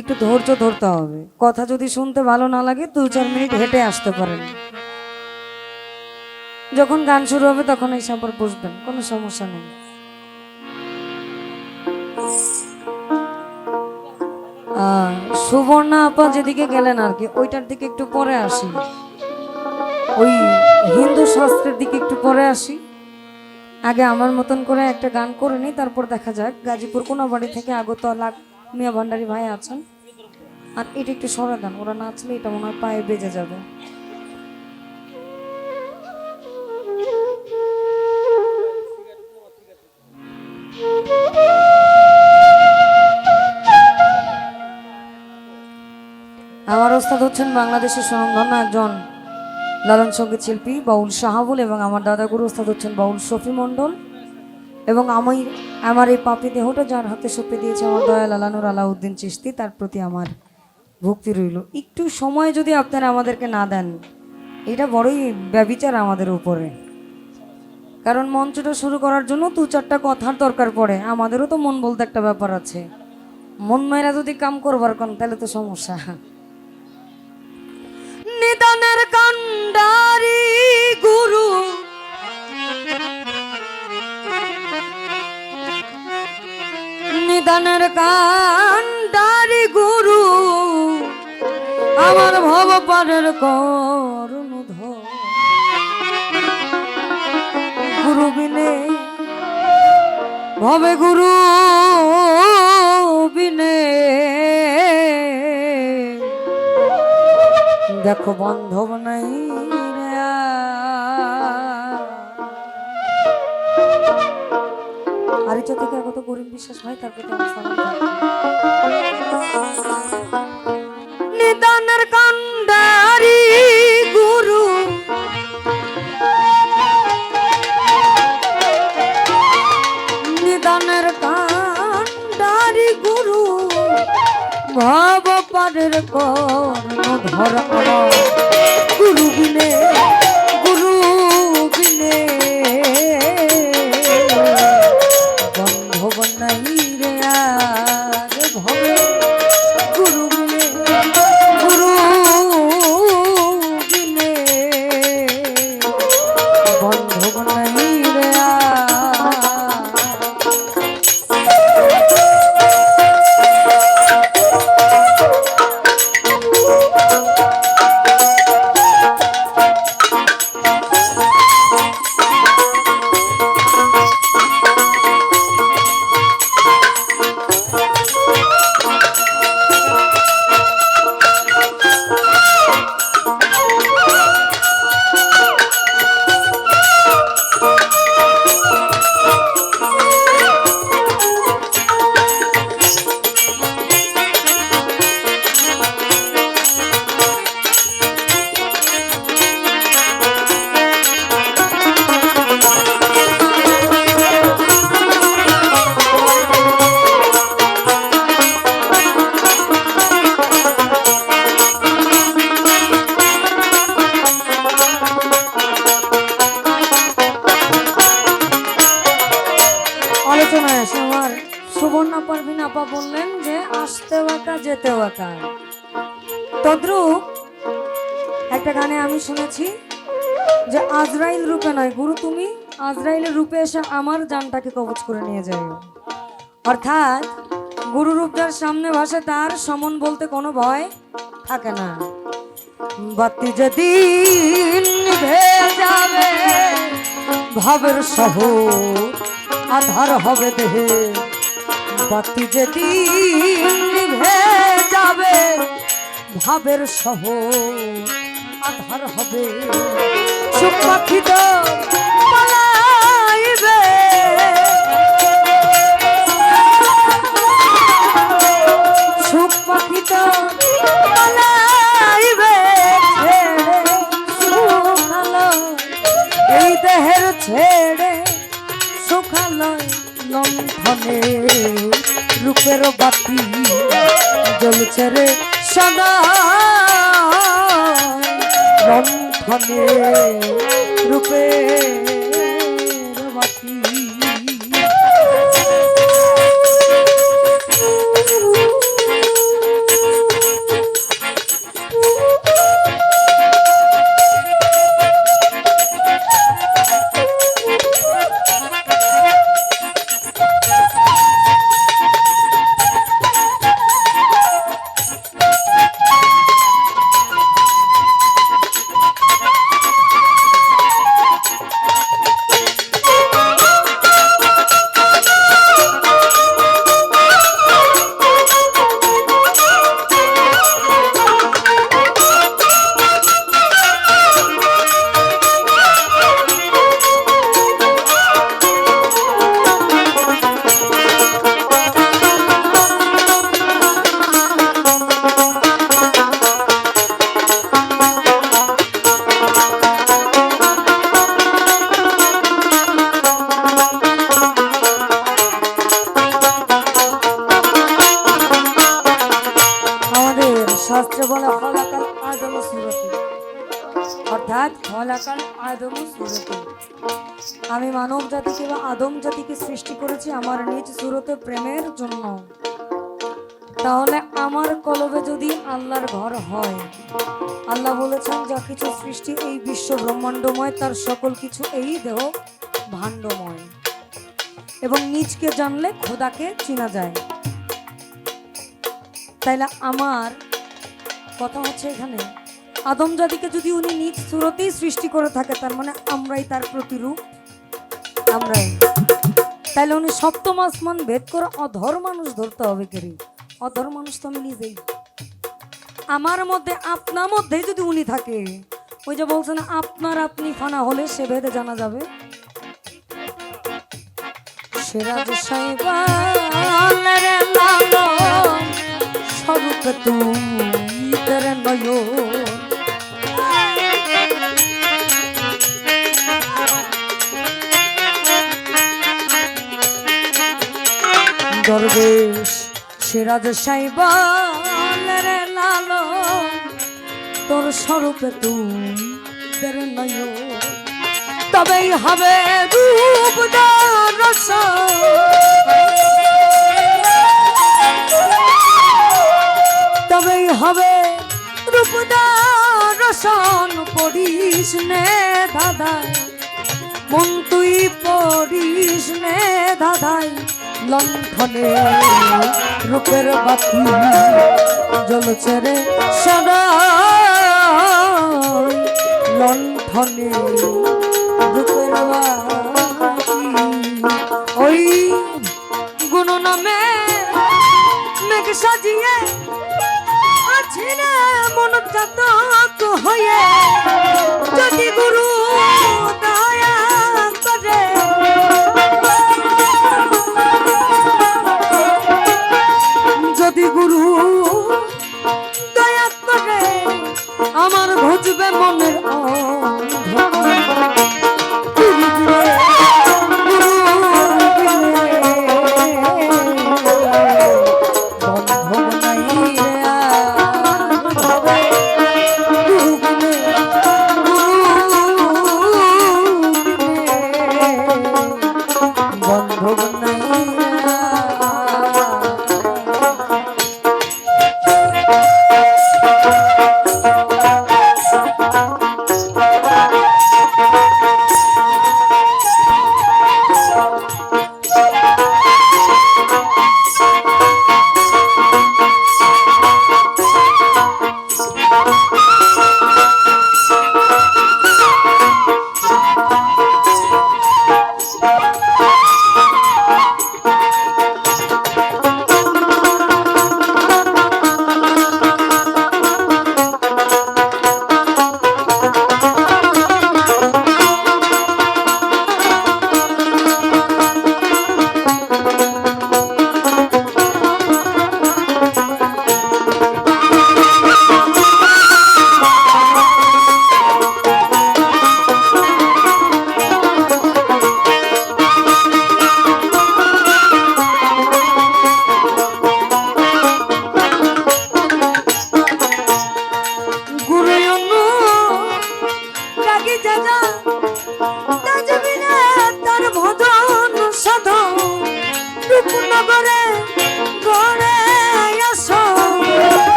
একটু ধৈর্য ধরতে হবে। কথা যদি শুনতে ভালো না লাগে, দু চার মিনিট হেঁটে আসতে পারেন। যখন গান শুরু হবে, তখন এই সাপর বসবেন, কোনো সমস্যা নেই। সুবর্ণা আপা যেদিকে গেলেন আর কি, ওইটার দিকে একটু পরে আসি। ওই হিন্দু শাস্ত্রের দিকে একটু পরে আসি। আগে আমার মতন করে একটা গান করে নিই, তারপর দেখা যাক। গাজীপুর কোনো বাড়ি থেকে আগত লাখ মিয়া ভান্ডারি ভাই আছেন। আর এটা একটু সরা দেন, ওরা নাচলে এটা মনে হয় পায়ে বেজে যাবে। আমার ওস্তাদ হচ্ছেন বাংলাদেশের স্বনামধন্য একজন লালন সংগীত শিল্পী বাউল শাহাবুল এবং আমার দাদাগুরু ওস্তাদ হচ্ছেন বাউল শফি মণ্ডল। এবং আমি, আমার এই পাপি দেহটা যার হাতে সঁপে দিয়েছে আমার দয়াল আলানুর আলাউদ্দিন চিস্তি তার প্রতি আমার ভক্তি রইল। একটু সময় যদি আপনারা আমাদেরকে না দেন, এটা বড়ই ব্যবিচার আমাদের উপরে। কারণ মঞ্চটা শুরু করার জন্য দু চারটা কথার দরকার পড়ে, আমাদেরও তো মন বলতে একটা ব্যাপার আছে। মন মায়েরা যদি কাম করবার কোন, তাহলে তো সমস্যা। নিদানের কান্ডারি গুরু, আমার ভব পারের করুণ গুরু বিনে ভবে গুরু বিনে। দেখো, বন্ধব নাই থেকে আগত গরিব বিশ্বাস ভাই তার প্রতি। নিদানের কান্ডারি গুরু। নিদানের কান্ডারি গুরু। ভব পারের কর্ণ ধর সুবর্ণা পারভিন আপা বললেন যে আসতে একা যেতে একা। তদ্রুপ একটা গানে আমি শুনেছি যে, আজরাইল রূপে নয়, গুরু তুমি আজরাইলের রূপে এসে আমার জানটাকে কবচ করে নিয়ে যাও। অর্থাৎ গুরু রূপ যার সামনে ভাসে তার সমন বলতে কোনো ভয় থাকে না। বাতি যাবে ভাবের শহর আধার হবে দেহে। বাতি যেটি নিভে যাবে ভাবের সহ আধার হবে। সুখ লণ্ঠনে রূপের শাস্ত্রে বলে হলাকাল আদম সুরতি। অর্থাৎ হলাকাল আদম সুরতি। আমি মানব জাতিকে বা আদম জাতিকে সৃষ্টি করেছি আমার নিজ সুরতে প্রেমের জন্য। তাহলে আমার কলবে যদি আল্লাহর ঘর হয়, আল্লাহ বলেছেন, যা কিছু সৃষ্টি এই বিশ্ব ব্রহ্মাণ্ডময়, তার সকল কিছু এই দেহ ভাণ্ডময়। এবং নিজকে জানলে খোদাকে চেনা যায়। তাইলে আমার কথা হচ্ছে এখানে। আদম জাতিকে যদি উনি নিজ সুরতেই সৃষ্টি করে থাকে, তার মানে আমরাই তার প্রতিরূপ। আমরাই। তাইলে উনি সপ্তম আসমান ভেদ করে অধর মানুষ ধরতে হবে কেরি অধর মানুষ তো আমি নিজেই। আমার মধ্যে, আপনার মধ্যেই যদি উনি থাকে, ওই যে বলছেন, আপনার আপনি ফানা হলে সে ভেদে জানা যাবে। সিরাজ সাইবালের লালন তুমি। দরবেশ সিরাজ সাইবালের তোর স্বরূপে তুমি তোর নয়ন। তবেই হবে তবেই হবে দর্শন পড়িস নে দাদাই। মন তুই পড়িস নে দাদাই। লণ্ঠনে রূপের বাতি জ্বলছে রে সদা লণ্ঠনে চাতক হয়ে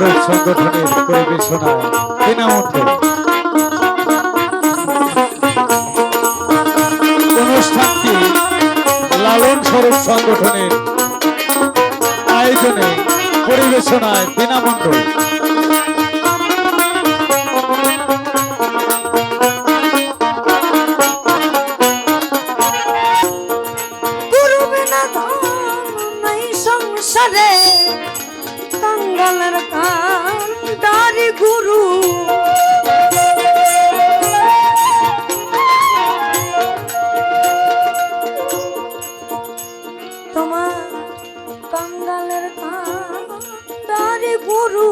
স্বরূপ সংগঠনের পরিবেশনায় কেনামন্ত্র অনুষ্ঠানটি লালন স্বরূপ সংগঠনের আয়োজনে পরিবেশনায় দিনা কাঙ্গালের কান্ডারি গুরু। তোমার কাঙ্গালের কান্ডারি গুরু।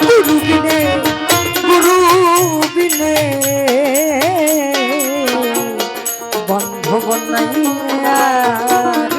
গুরু বিনে গুরু বিনে। বন্ধ মায়া